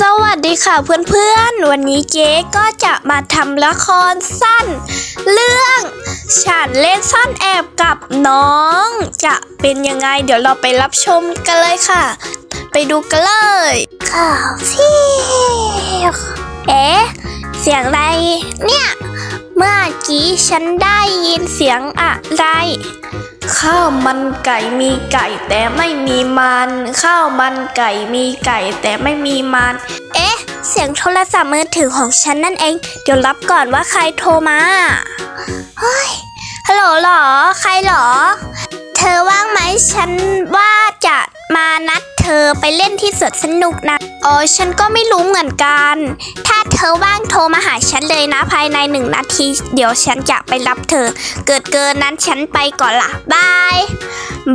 สวัสดีค่ะเพื่อนๆ วันนี้เจ๊ก็จะมาทำละครสั้น เรื่องฉันเล่นซ่อนแอบกับน้อง จะเป็นยังไงเดี๋ยวเราไปรับชมกันเลยค่ะ ไปดูกันเลยข่าวพี่เอ๊ะ เสียงอะไร เนี่ย เมื่อกี้ฉันได้ยินเสียงอะไร ข้าวมันไก่มีไก่แต่ไม่มีมัน ข้าวมันไก่มีไก่แต่ไม่มีมัน เอ๊ะ เสียงโทรศัพท์มือถือของฉันนั่นเอง เดี๋ยวรับก่อนว่าใครโทรมา เฮ้ย ฮัลโหลหรอ ใครหรอ เธอว่างไหมฉันว่าจะมานัดเธอไปเล่นที่สวนสนุกนะอ๋อฉันก็ไม่รู้เหมือนกัน ถ้าเธอว่างโทรมาหาฉันเลยนะภายในหนึ่งนาที เดี๋ยวฉันจะไปรับเธอ เกิดเกินนั้นฉันไปก่อนละบาย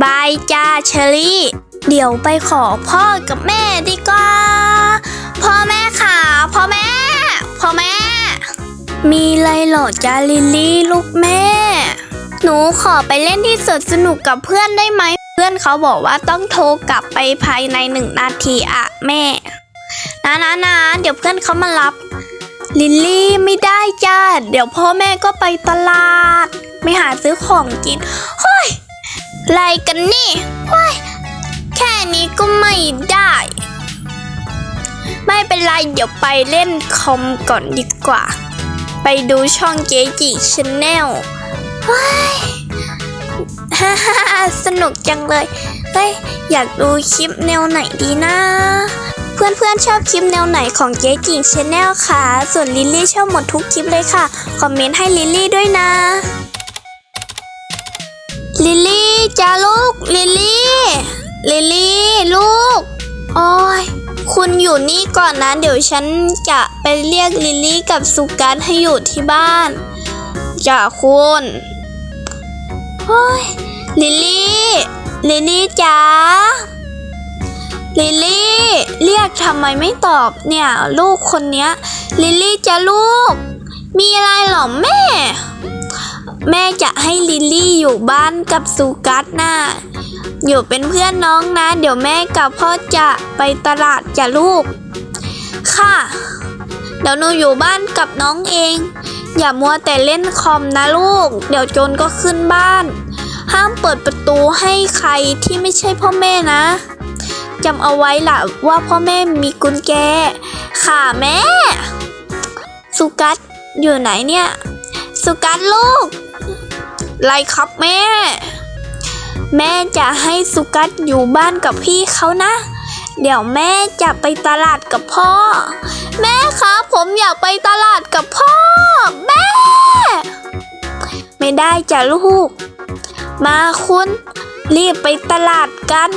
บายจ้าเชอรี่ เดี๋ยวไปขอพ่อกับแม่ดีกว่า พ่อแม่ค่ะ พ่อแม่ พ่อแม่ มีไรเหรอจ้าลิลลี่ลูกแม่ หนูขอไปเล่นที่สวนสนุกกับเพื่อนได้ไหม เพื่อนเขาบอกว่าต้องโทรกลับไปภายในหนึ่งนาทีอะแม่ นะนะนะเดี๋ยวเพื่อนเขามารับ ลิลลี่ไม่ได้จ้าเดี๋ยวพ่อแม่ก็ไปตลาด ไม่หาซื้อของกินเฮ้ยไรกันนี่เฮ้ยแค่นี้ก็ไม่ได้ ไม่เป็นไรเดี๋ยวไปเล่นคอมก่อนดีกว่า ไปดูช่องเจจิชแนลเฮ้ยฮ่าฮ่าฮ่าสนุกจังเลยเฮ้ยอยากดูคลิปแนวไหนดีนะ เพื่อนๆชอบคลิปแนวไหนของเจ๊กิ่งชาแนลค่ะ ส่วนลิลลี่ชอบหมดทุกคลิปเลยค่ะ คอมเมนต์ให้ลิลลี่ด้วยนะ ลิลลี่จ้าลูก ลิลลี่ ลิลลี่ ลูก โอ้ย คุณอยู่นี่ก่อนนะเดี๋ยวฉันจะไปเรียกลิลลี่กับสุการให้อยู่ที่บ้านจ้าคุณโอ้ยลิลลี่ ลิลลี่จ๋าลิลลี่ เรียกทำไมไม่ตอบเนี่ยลูกคนเนี้ย ลิลลี่จ้ะลูก มีอะไรหรอแม่ แม่จะให้ลิลลี่อยู่บ้านกับสุกัสน่ะ อยู่เป็นเพื่อนน้องนะ เดี๋ยวแม่กับพ่อจะไปตลาดจ้ะลูก ค่ะ เดี๋ยวหนูอยู่บ้านกับน้องเอง อย่ามัวแต่เล่นคอมนะลูก เดี๋ยวโจรก็ขึ้นบ้าน ห้ามเปิดประตูให้ใครที่ไม่ใช่พ่อแม่นะจำเอาไว้ล่ะว่าพ่อแม่มีกุญแจ ค่ะแม่ สุกัสอยู่ไหนเนี่ย สุกัสลูกไรครับแม่ แม่จะให้สุกัสอยู่บ้านกับพี่เขานะ เดี๋ยวแม่จะไปตลาดกับพ่อ แม่ครับผมอยากไปตลาดกับพ่อ แม่ ไม่ได้จ้ะลูก มาคุณ รีบไปตลาดกัน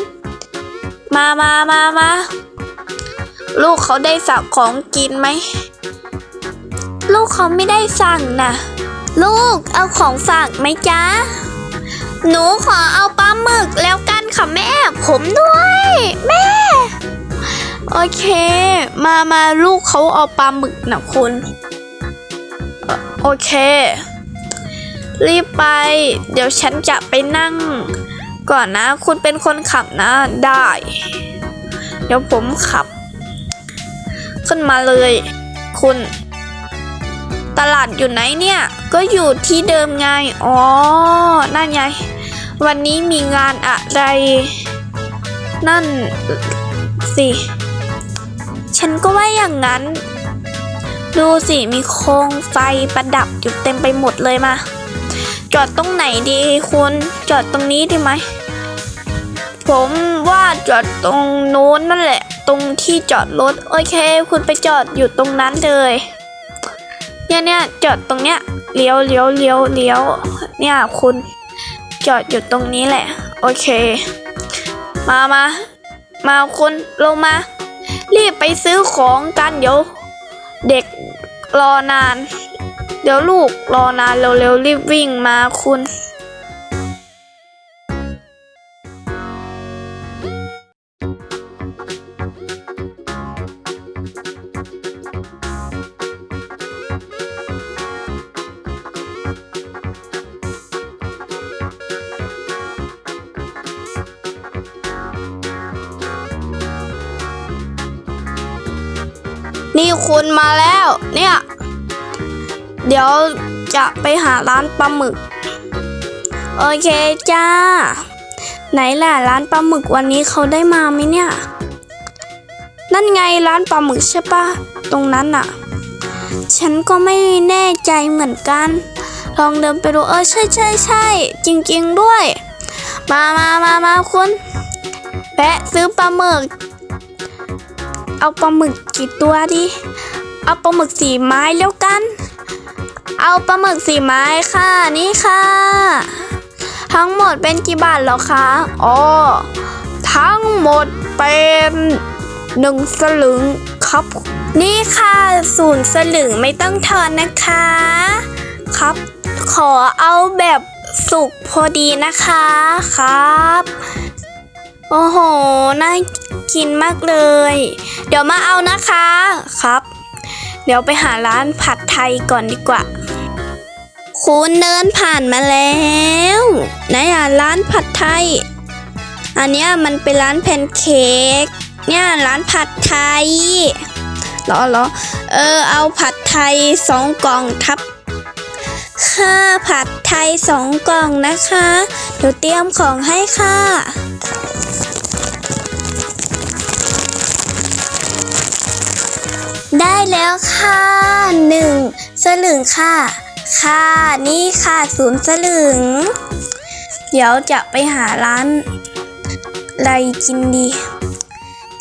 มามามามาลูกเขาได้สั่งของกินไหม ลูกเขาไม่ได้สั่งนะ ลูกเอาของฝากไหมจ๊ะ หนูขอเอาปลาหมึกแล้วกันค่ะแม่ ผมด้วย แม่ โอเค มามาลูกเขาเอาปลาหมึกนะคุณโอเค รีบไป เดี๋ยวฉันจะไปนั่ง ก่อนนะ คุณเป็นคนขับนะได้ เดี๋ยวผมขับ ขึ้นมาเลย คุณ ตลาดอยู่ไหนเนี่ย ก็อยู่ที่เดิมไง อ๋อ นั่นไง วันนี้มีงานอะไร นั่นสิ ฉันก็ว่าอย่างนั้น ดูสิ มีโคมไฟประดับอยู่เต็มไปหมดเลยมา จอดตรงไหนดีคุณ จอดตรงนี้ดีไหม ผมว่าจอดตรงโน้นนั่นแหละ ตรงที่จอดรถ โอเค คุณไปจอดอยู่ตรงนั้นเลย เนี่ยเนี่ยจอดตรงเนี้ยเลี้ยวเลี้ยวเลี้ยวเลี้ยวเนี่ยคุณจอดอยู่ตรงนี้แหละ โอเค มามามาคุณลงมา รีบไปซื้อของกันเดี๋ยว เด็กรอนาน เดี๋ยวลูกรอนานเร็วๆรีบวิ่งมาคุณ คุณมาแล้ว เนี่ย เดี๋ยวจะไปหาร้านปลาหมึก โอเคจ้า ไหนล่ะร้านปลาหมึกวันนี้เขาได้มาไหมเนี่ย นั่นไงร้านปลาหมึกใช่ปะตรงนั้นอะฉันก็ไม่แน่ใจเหมือนกัน ลองเดินไปดูเออใช่ใช่ใช่จริง ๆ ด้วย มามามามาคุณแวะซื้อปลาหมึก เอาปลาหมึกกี่ตัวดีเอาปลาหมึกสีไม้แล้วกัน เอาปลาหมึกสีไม้ค่ะนี่ค่ะ ทั้งหมดเป็นกี่บาทหรอคะอ๋อทั้งหมดเป็นหนึ่งสลึงครับ นี่ค่ะศูนย์สลึงไม่ต้องทอนนะคะ ครับ ขอเอาแบบสุกพอดีนะคะครับ โอ้โห น่า กินมากเลย เดี๋ยวมาเอานะคะครับ เดี๋ยวไปหาร้านผัดไทยก่อนดีกว่า คุณเดินผ่านมาแล้วไหนอะร้านผัดไทย อันเนี้ยมันเป็นร้านแพนเค้กเนี่ยร้านผัดไทยหรอหรอเออเอาผัดไทยสองกล่องทับค่าผัดไทยสองกล่องนะคะ เดี๋ยวเตรียมของให้ค่ะ แล้วค่ะหนึ่งสลึงค่ะ ค่ะนี่ค่ะศูนย์สลึง เดี๋ยวจะไปหาร้านอะไรกินดี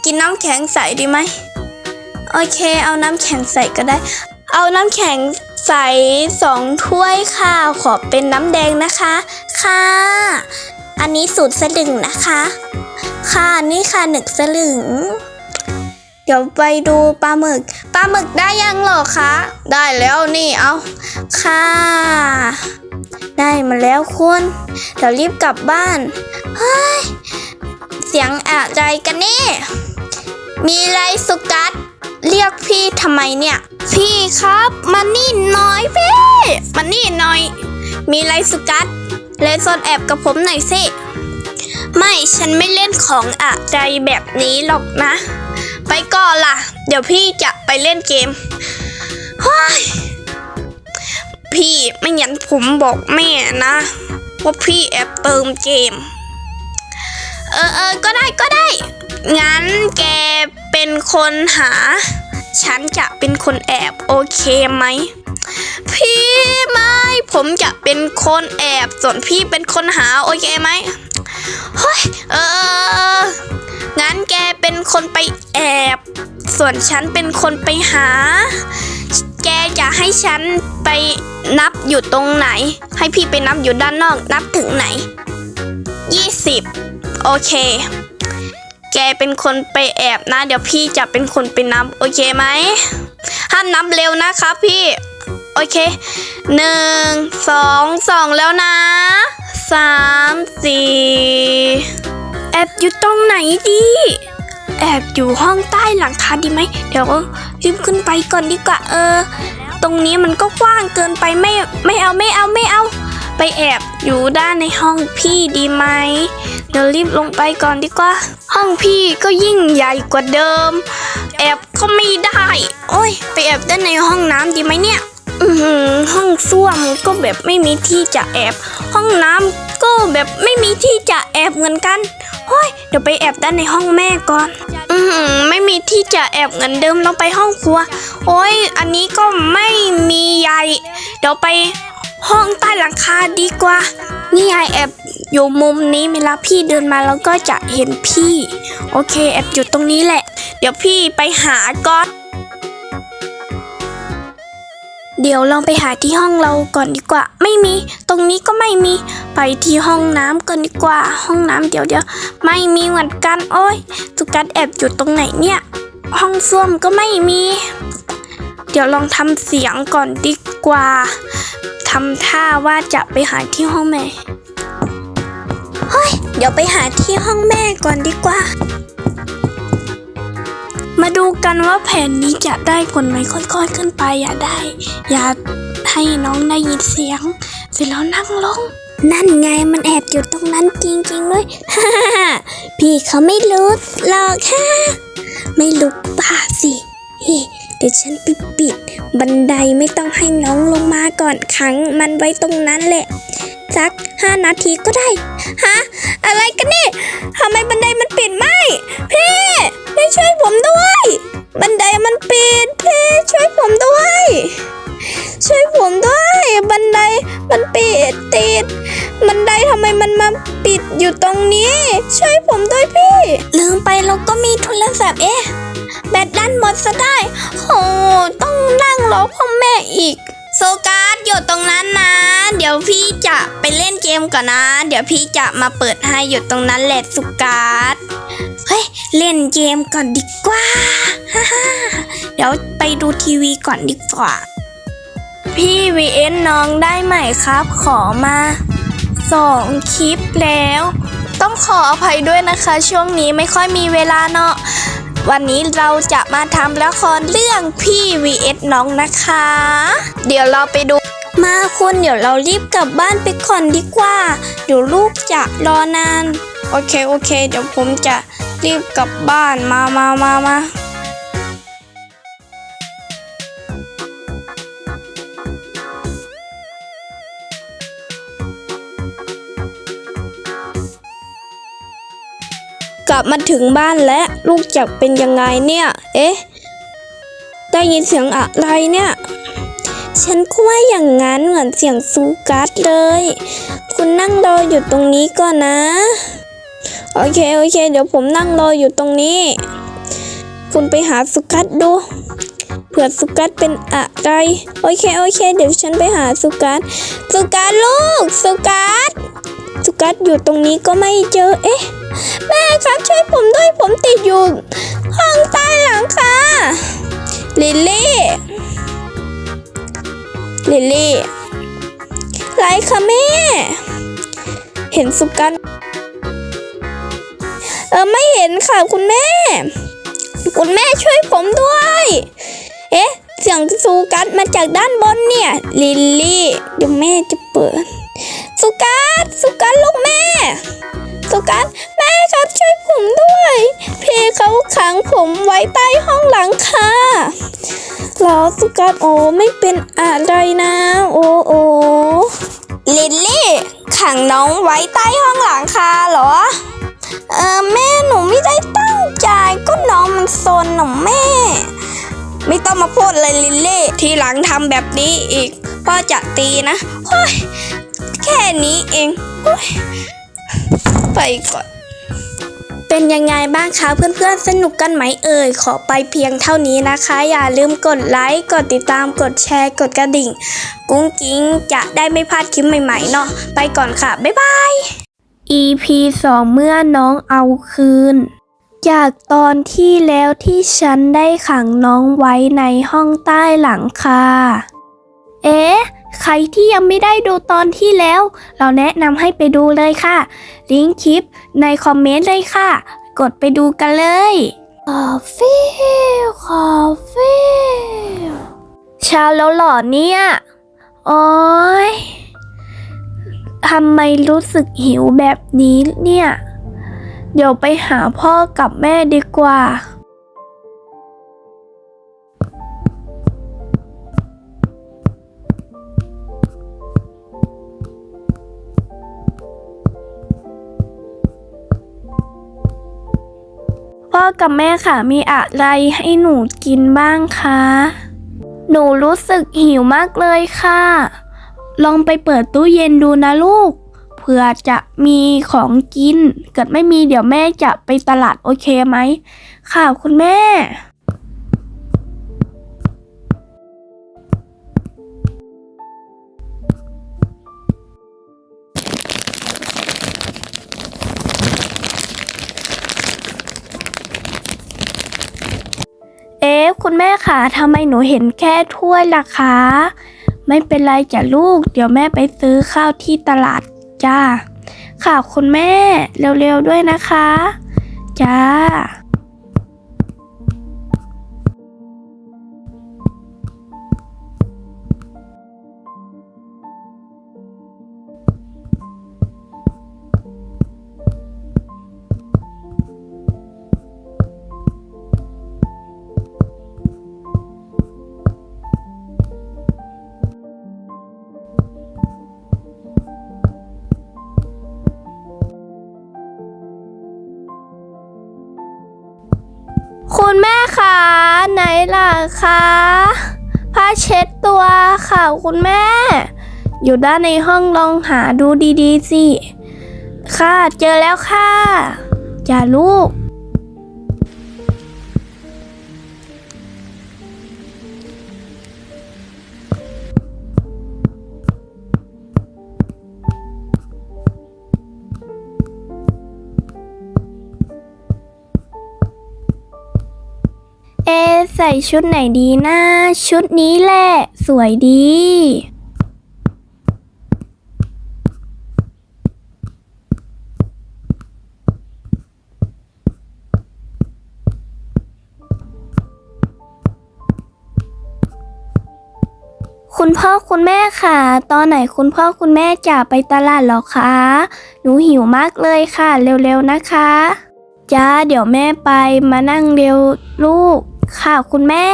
กินน้ำแข็งใสดีไหม โอเค เอาน้ำแข็งใสก็ได้ เอาน้ำแข็งใสสองถ้วยค่ะ ขอเป็นน้ำแดงนะคะ ค่ะ อันนี้สูตรสลึงนะคะ ค่ะนี่ค่ะหนึ่งสลึง เดี๋ยวไปดูปลาหมึก ปลาหมึกได้ยังเหรอคะ ได้แล้วนี่เอาค่ะ ได้มาแล้วคุณ เดี๋ยวรีบกลับบ้าน เฮ้ย เสียงอะไรกันนี่ มีไรสุกัสเรียกพี่ทำไมเนี่ย พี่ครับมานี่หน่อยพี่มานี่หน่อย มีไรสุกัสเล่นซ่อนแอบกับผมหน่อยสิ ไม่ฉันไม่เล่นของอะไรแบบนี้หรอกนะ ไปก่อนล่ะ เดี๋ยวพี่จะไปเล่นเกมฮ้ยพี่ไม่งั้นผมบอกแม่นะ ว่าพี่แอบเติมเกม เออเออก็ได้ก็ได้ งั้นแกเป็นคนหา ฉันจะเป็นคนแอบโอเคไหม พี่ ผมจะเป็นคนแอบ ส่วนพี่เป็นคนหาโอเคไหมเฮ้ยเออ งั้นแกเป็นคนไปแอบ ส่วนฉันเป็นคนไปหา แกจะให้ฉันไปนับอยู่ตรงไหน ให้พี่ไปนับอยู่ด้านนอกนับถึงไหน 20 โอเค แกเป็นคนไปแอบนะ เดี๋ยวพี่จะเป็นคนไปนับ โอเคไหมห้ามนับเร็วนะครับพี่ โอเคหนึ่งสองสองแล้วนะสามสี่แอบอยู่ตรงไหนดีแอบอยู่ห้องใต้หลังคาดีไหม เดี๋ยวรีบขึ้นไปก่อนดีกว่าเออ ตรงนี้มันก็กว้างเกินไปไม่ไม่เอาไม่เอาไม่เอา ไปแอบอยู่ด้านในห้องพี่ดีไหม เดี๋ยวรีบลงไปก่อนดีกว่า ห้องพี่ก็ยิ่งใหญ่กว่าเดิม แอบก็ไม่ได้ โอ้ย ไปแอบด้านในห้องน้ำดีไหมเนี่ย อืห้องส้วมก็แบบไม่มีที่จะแอบ ห้องน้ำก็แบบไม่มีที่จะแอบเหมือนกันโอ้ยเดี๋ยวไปแอบด้านในห้องแม่ก่อน อือหือไม่มีที่จะแอบเหมือนเดิมเราไปห้องครัว โอ้ยอันนี้ก็ไม่มีใหญ่เดี๋ยวไปห้องใต้หลังคาดีกว่า นี่ไงแอบอยู่มุมนี้เวลาพี่เดินมาแล้วก็จะเห็นพี่ โอเค แอบอยู่ตรงนี้แหละ เดี๋ยวพี่ไปหาก่อน เดี๋ยวลองไปหาที่ห้องเราก่อนดีกว่า ไม่มี ตรงนี้ก็ไม่มี ไปที่ห้องน้ำก่อนดีกว่า ห้องน้ำเดี๋ยวเดี๋ยวไม่มีเหมือนกัน โอ้ยสุกัดแอบอยู่ตรงไหนเนี่ย ห้องส้วมก็ไม่มี เดี๋ยวลองทำเสียงก่อนดีกว่าทำท่าว่าจะไปหาที่ห้องแม่ เฮ้ย เดี๋ยวไปหาที่ห้องแม่ก่อนดีกว่า มาดูกันว่าแผนนี้จะได้ผลไหมค่อยๆขึ้นไปอย่าได้ อย่าให้น้องได้ยินเสียง เสร็จแล้วนั่งลง นั่นไงมันแอบอยู่ตรงนั้นจริงๆด้วยฮ่าพี่เขาไม่รู้หรอกค่ะไม่รู้ป่าสิเฮ้เดี๋ยวฉันปิดปิด บันไดไม่ต้องให้น้องลงมาก่อนขังมันไว้ตรงนั้นแหละ สักห้านาทีก็ได้ ฮะ อะไรกันนี่ทำไมบันไก่อนนะ เดี๋ยวพี่จะมาเปิดให้อยู่ตรงนั้นแหละสุการ์ดเฮ้ย เล่นเกมก่อนดีกว่าฮ่าฮ่า เดี๋ยวไปดูทีวีก่อนดีกว่า พี่วีเอ็นน้องได้ไหมครับ ขอมาสองคลิปแล้ว ต้องขออภัยด้วยนะคะ ช่วงนี้ไม่ค่อยมีเวลาเนาะวันนี้เราจะมาทำละครเรื่องพี่ vs น้องนะคะ เดี๋ยวเราไปดู มาคุณเดี๋ยวเรารีบกลับบ้านไปก่อนดีกว่า เดี๋ยวลูกจะรอนาน โอเคโอเค เดี๋ยวผมจะรีบกลับบ้านมามามามากลับมาถึงบ้านแล้วลูกจะเป็นยังไงเนี่ย เอ๊ะ ได้ยินเสียงอะไรเนี่ย ฉันก็ว่าอย่างนั้นเหมือนเสียงซูกัสเลย คุณนั่งรออยู่ตรงนี้ก่อนนะ โอเคโอเค เดี๋ยวผมนั่งรออยู่ตรงนี้ คุณไปหาสุกัสดูเผื่อสุกัสเป็นอะไรโอเคโอเค เดี๋ยวฉันไปหาสุกัสสุกัสลูกสุกัสสุกัสอยู่ตรงนี้ก็ไม่เจอ เอ๊ะ แม่ครับช่วยผมด้วยผมติดอยู่ ห้องใต้หลังคาลิลลี่ ลิลลี่ไรคะแม่ เห็นสุกัน เออไม่เห็นค่ะคุณแม่ คุณแม่ช่วยผมด้วย เอ๊ะ เสียงสุกัสมาจากด้านบนเนี่ย ลิลลี่ เดี๋ยวแม่จะเปิด สุกัสสุกัสลูกแม่ สุกัสแม่ครับช่วยผมด้วย พี่เขาขังผมไว้ใต้ห้องหลังคา เหรอสุกัสโอไม่เป็นอะไรนะ โอโอลิลลี่ ขังน้องไว้ใต้ห้องหลังคาเหรอ เออแม่หนูไม่ได้ตั้งใจก็น้องมันซนหนูแม่ ไม่ต้องมาพูดเลยลิลลี่ ทีหลังทำแบบนี้อีก พ่อจะตีนะโอ้ยแค่นี้เองโอ้ยไปก่อน เป็นยังไงบ้างคะเพื่อนๆ สนุกกันไหมเอ่ย ขอไปเพียงเท่านี้นะคะ อย่าลืมกดไลค์ กดติดตาม กดแชร์ กดกระดิ่ง กุ้งกิ้งจะได้ไม่พลาดคลิปใหม่ๆเนาะ ไปก่อนค่ะ บ๊ายบาย EP 2 เมื่อน้องเอาคืน จากตอนที่แล้วที่ฉันได้ขังน้องไว้ในห้องใต้หลังคา เอ๊ะ รที่ยังไม่ได้ดูตอนที่แล้ว เราแนะนำให้ไปดูเลยค่ะ ลิงก์คลิปในคอมเมนต์เลยค่ะ กดไปดูกันเลยคอฟฟี่คอฟฟี่เช้าแล้วเหรอเนี่ยโอ้ยทำไมรู้สึกหิวแบบนี้เนี่ย เดี๋ยวไปหาพ่อกับแม่ดีกว่า กับแม่ค่ะ มีอะไรให้หนูกินบ้างคะ หนูรู้สึกหิวมากเลยค่ะ ลองไปเปิดตู้เย็นดูนะลูก เผื่อจะมีของกิน เกิดไม่มีเดี๋ยวแม่จะไปตลาดโอเคไหม ค่ะคุณแม่ คุณแม่คะทำไมหนูเห็นแค่ถ้วยล่ะคะ ไม่เป็นไรจ้ะลูก เดี๋ยวแม่ไปซื้อข้าวที่ตลาดจ้าค่ะคุณแม่เร็วๆด้วยนะคะ จ้า ไหนล่ะคะผ้าเช็ดตัวค่ะคุณแม่ อยู่ด้านในห้องลองหาดูดีๆสิ ค่ะเจอแล้วค่ะ อย่าลูก เอ ใส่ชุดไหนดีนะ ชุดนี้แหละ สวยดี คุณพ่อคุณแม่ค่ะ ตอนไหนคุณพ่อคุณแม่จะไปตลาดหรอคะ หนูหิวมากเลยค่ะ เร็วๆนะคะจ้าเดี๋ยวแม่ไปมานั่งเร็วลูก ค่ะคุณแม่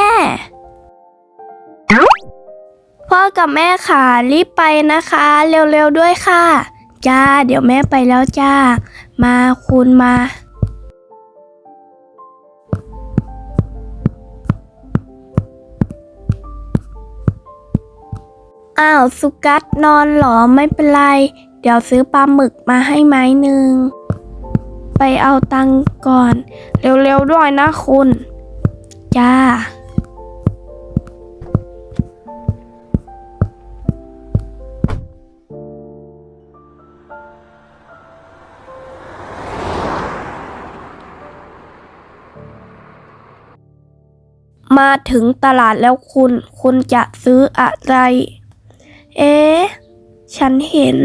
พ่อกับแม่ค่ะ รีบไปนะคะ เร็วๆด้วยค่ะ จ้า เดี๋ยวแม่ไปแล้วจ้า มาคุณมา อ้าวสุกัสนอนเหรอไม่เป็นไร เดี๋ยวซื้อปลาหมึกมาให้ไม้หนึ่งไปเอาตังก่อน เร็วๆด้วยนะคุณ จ้า มาถึงตลาดแล้วคุณ คุณจะซื้ออะไร เอ๊ะ ฉันเห็น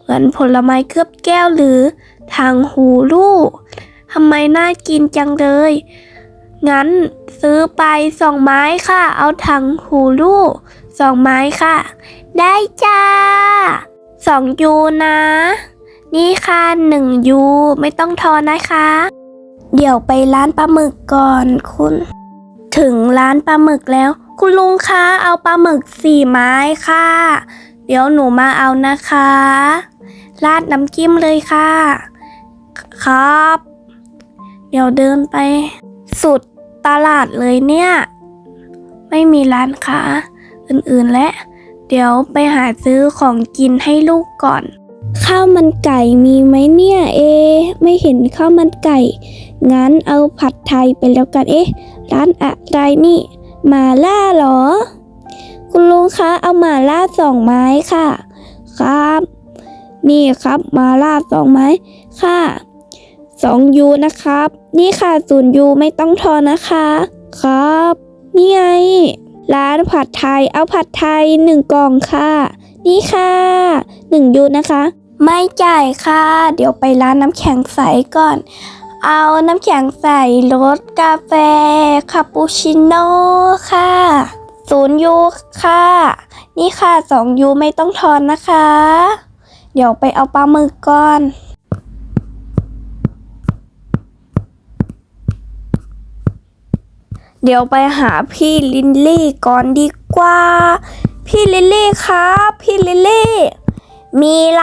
เหมือนผลไม้เคลือบแก้วหรือทางหูลูกทำไมน่ากินจังเลย งั้นซื้อไปสองไม้ค่ะ เอาถังหูลูกสองไม้ค่ะ ได้จ้าสองยูนะ นี่ค่ะหนึ่งยูไม่ต้องทอนนะคะ เดี๋ยวไปร้านปลาหมึกก่อนคุณ ถึงร้านปลาหมึกแล้ว คุณลุงคะเอาปลาหมึกสี่ไม้ค่ะ เดี๋ยวหนูมาเอานะคะ ราดน้ำจิ้มเลยค่ะ ครับ เดี๋ยวเดินไปสุด ตลาดเลยเนี่ย ไม่มีร้านค้าอื่นๆและ เดี๋ยวไปหาซื้อของกินให้ลูกก่อน ข้าวมันไก่มีไหมเนี่ย เอ ไม่เห็นข้าวมันไก่ งั้นเอาผัดไทยไปแล้วกันเอ๊ะ ร้านอะไรนี่ มาล่าเหรอ คุณลุงคะเอามาล่าสองไม้ค่ะ ครับ นี่ครับมาล่าสองไม้ค่ะ สองยูนะครับ นี่ค่ะศูนย์ยูไม่ต้องทอนนะคะ ครับ นี่ไง ร้านผัดไทย เอาผัดไทยหนึ่งกล่องค่ะ นี่ค่ะหนึ่งยูนะคะ ไม่จ่ายค่ะ เดี๋ยวไปร้านน้ำแข็งใสก่อน เอาน้ำแข็งใสรสกาแฟคาปูชิโน่ค่ะศูนย์ยูค่ะ นี่ค่ะสองยูไม่ต้องทอนนะคะ เดี๋ยวไปเอาปลาหมึกก่อน เดี๋ยวไปหาพี่ลินลี่ก่อนดีกว่า พี่ลิลลี่ครับพี่ลิลลี่ มีไร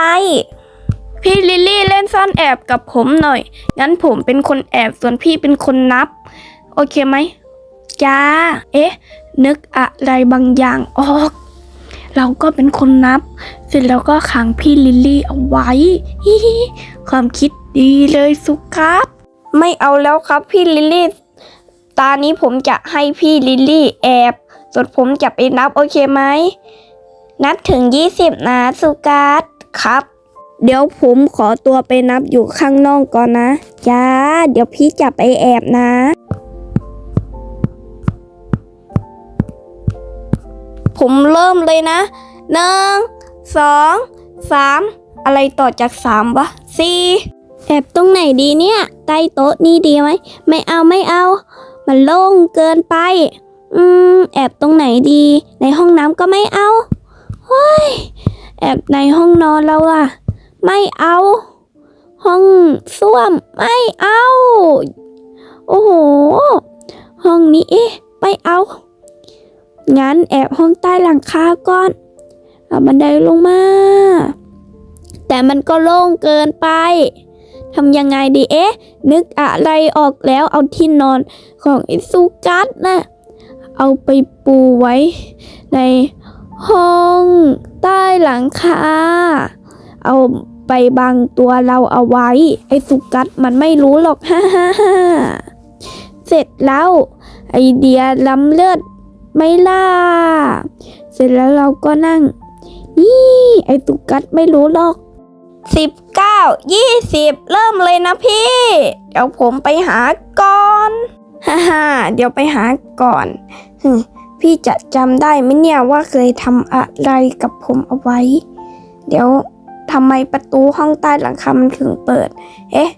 พี่ลิลลี่เล่นซ่อนแอบกับผมหน่อย งั้นผมเป็นคนแอบส่วนพี่เป็นคนนับ โอเคไหมจ้า เอ๊ะ นึกอะไรบางอย่างออก เราก็เป็นคนนับ เสร็จแล้วก็ขังพี่ลิลลี่เอาไว้ความคิดดีเลยสุครับ ไม่เอาแล้วครับพี่ลิลลี่ ตานี้ผมจะให้พี่ลิลลี่แอบ ส่วนผมจะไปนับโอเคไหม นับถึง 20 นะสุการ์ครับ เดี๋ยวผมขอตัวไปนับอยู่ข้างนอกก่อนนะ จ้า เดี๋ยวพี่จะไปแอบนะ ผมเริ่มเลยนะหนึ่งสองสามอะไรต่อจากสามวะสี่แอบตรงไหนดีเนี่ย ใต้โต๊ะนี่ดีไหม ไม่เอาไม่เอา มันโล่งเกินไป อืม แอบตรงไหนดี ในห้องน้ำก็ไม่เอาเฮ้ย แอบในห้องนอนเราอะไม่เอา ห้องส้วมไม่เอา โอ้โห ห้องนี้เอ๊ะไม่เอา งั้นแอบห้องใต้หลังคาก่อน เอาบันไดลงมา แต่มันก็โล่งเกินไป ทำยังไงดีเอ๊ะ นึกอะไรออกแล้วเอาที่นอนของไอซูกัสนะเอาไปปูไว้ ในห้องใต้หลังคาเอาไปบังตัวเราเอาไว้ ไอ้สุกัดมันไม่รู้หรอกฮ่าฮ่าฮ่าเสร็จแล้ว ไอเดียล้ำเลือดไม่ล่า เสร็จแล้วเราก็นั่ง นี่ ไอสุกัดไม่รู้หรอก สิบเก้ายี่สิบเริ่มเลยนะพี่ เดี๋ยวผมไปหาก่อนฮ่าฮ่าเดี๋ยวไปหาก่อนพี่จะจำได้ไหมเนี่ยว่าเคยทำอะไรกับผมเอาไว้ เดี๋ยวทำไมประตูห้องใต้หลังคา มันถึงเปิด เอ๊ะ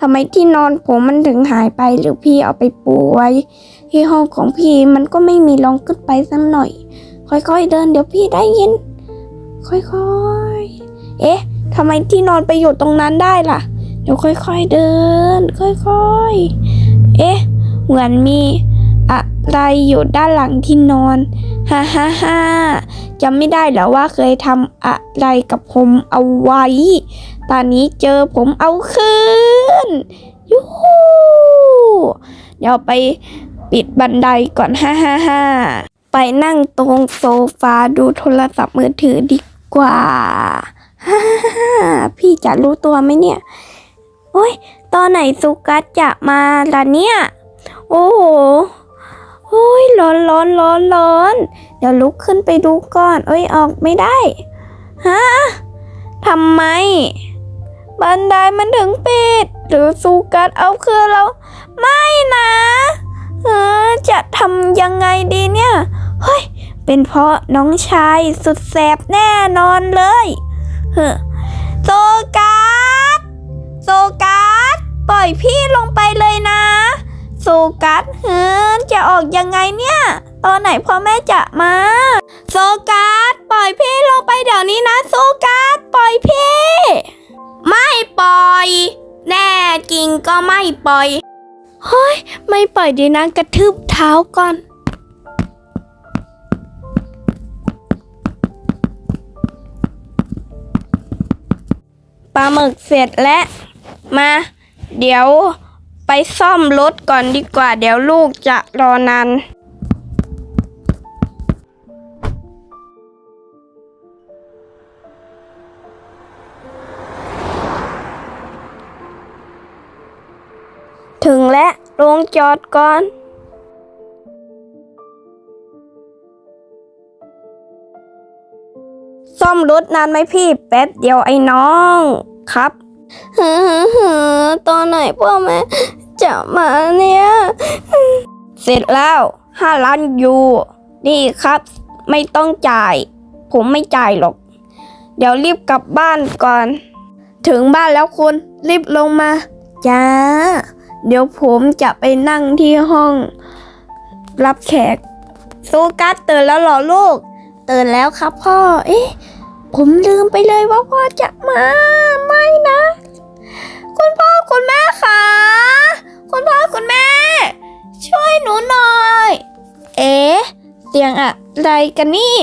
ทำไมที่นอนผมมันถึงหายไปหรือพี่เอาไปปูไว้ ที่ห้องของพี่มันก็ไม่มีรองขึ้นไปสักหน่อย ค่อยๆเดินเดี๋ยวพี่ได้ยิน ค่อยๆ เอ๊ะ ทำไมที่นอนไปอยู่ตรงนั้นได้ล่ะ เดี๋ยวค่อยๆเดิน ค่อยๆ เอ๊ะ เหมือนมีอะไรอยู่ด้านหลังที่นอน ฮ่าฮ่าฮ่าจำไม่ได้แล้วว่าเคยทำอะไรกับผมเอาไว้ ตอนนี้เจอผมเอาคืน ยูฮูเดี๋ยวไปปิดบันไดก่อน ฮ่าฮ่าฮ่าไปนั่งตรงโซฟาดูโทรศัพท์มือถือดีกว่า ฮ่าฮ่าพี่จะรู้ตัวไหมเนี่ย โอ้ย ตอนไหนสุกัสจะมาล่ะเนี่ย โอ้โหโอ้ยร้อนร้อนร้อนร้อน เดี๋ยวลุกขึ้นไปดูก่อน เอ้ย ออกไม่ได้ ฮะทำไม บันไดมันถึงปิด หรือสุกัสเอาคืนเรา ไม่นะเออจะทำยังไงดีเนี่ย เฮ้ย เป็นเพราะน้องชายสุดแสบแน่นอนเลย โซกัสโซกัสปล่อยพี่ลงไปเลยนะโซกัสเฮ้ยจะออกยังไงเนี่ย ตอนไหนพ่อแม่จะมาโซกัสปล่อยพี่ลงไปเดี๋ยวนี้นะโซกัสปล่อยพี่ ไม่ปล่อย แน่จริงก็ไม่ปล่อยเฮ้ยไม่ปล่อยดีนะกระทืบเท้าก่อน ปลาหมึกเสร็จแล้วมา เดี๋ยวไปซ่อมรถก่อนดีกว่า เดี๋ยวลูกจะรอนานถึงแล้วลงจอดก่อน ซ่อมรถนานไหมพี่ แป๊บเดียวไอ้น้องครับ เฮ้อตอนไหนพ่อแม่จะมาเนี่ย เสร็จแล้วห้าล้านยูนี่ครับ ไม่ต้องจ่าย ผมไม่จ่ายหรอก เดี๋ยวรีบกลับบ้านก่อน ถึงบ้านแล้วคุณ รีบลงมา จ้า เดี๋ยวผมจะไปนั่งที่ห้อง รับแขกซูกัสตื่นแล้วเหรอลูก ตื่นแล้วครับพ่อ เอ๊ะ ผมลืมไปเลยว่าพ่อจะมา ไม่นะ คุณพ่อคุณแม่คะคุณพ่อคุณแม่ ช่วยหนูหน่อย เอ๊ะเสียงอะไรกันนี่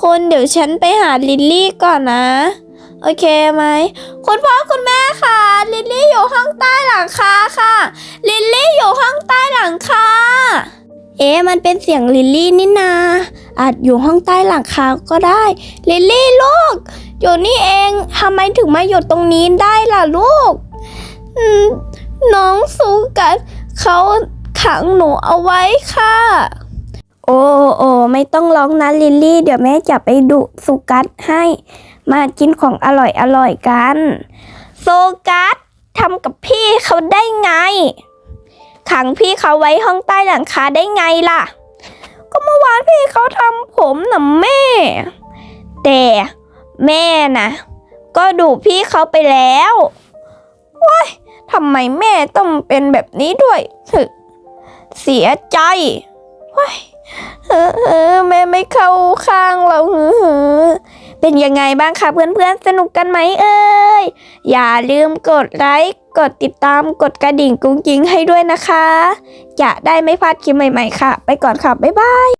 คุณเดี๋ยวฉันไปหาลิลลี่ก่อนนะ โอเคไหม คุณพ่อคุณแม่ค่ะ ลิลลี่อยู่ห้องใต้หลังคาค่ะ ลิลลี่อยู่ห้องใต้หลังคา เอ๊ะมันเป็นเสียงลิลลี่นี่นา อาจอยู่ห้องใต้หลังคาก็ได้ ลิลลี่ลูก อยู่นี่เองทำไมถึงมาอยู่ตรงนี้ได้ล่ะลูกอืมน้องสุกัสเขาขังหนูเอาไว้ค่ะ โอ้โอ้ไม่ต้องร้องนะลิลลี่ เดี๋ยวแม่จะไปดุสุกัสให้ มากินของอร่อยอร่อยกัน โซกัสทำกับพี่เขาได้ไง ขังพี่เขาไว้ห้องใต้หลังคาได้ไงล่ะ ก็เมื่อวานพี่เขาทำผมน่ะแม่ แต่แม่นะก็ดูพี่เขาไปแล้วว้ายทำไมแม่ต้องเป็นแบบนี้ด้วยถึเสียใจว้ายเออเออแม่ไม่เข้าข้างเราเออเออ เป็นยังไงบ้างคะเพื่อนๆ สนุกกันไหมเอ่ย อย่าลืมกดไลค์ กดติดตาม กดกระดิ่งกุ้งกิ้งให้ด้วยนะคะ จะได้ไม่พลาดคลิปใหม่ๆค่ะ ไปก่อนค่ะ บ๊ายบาย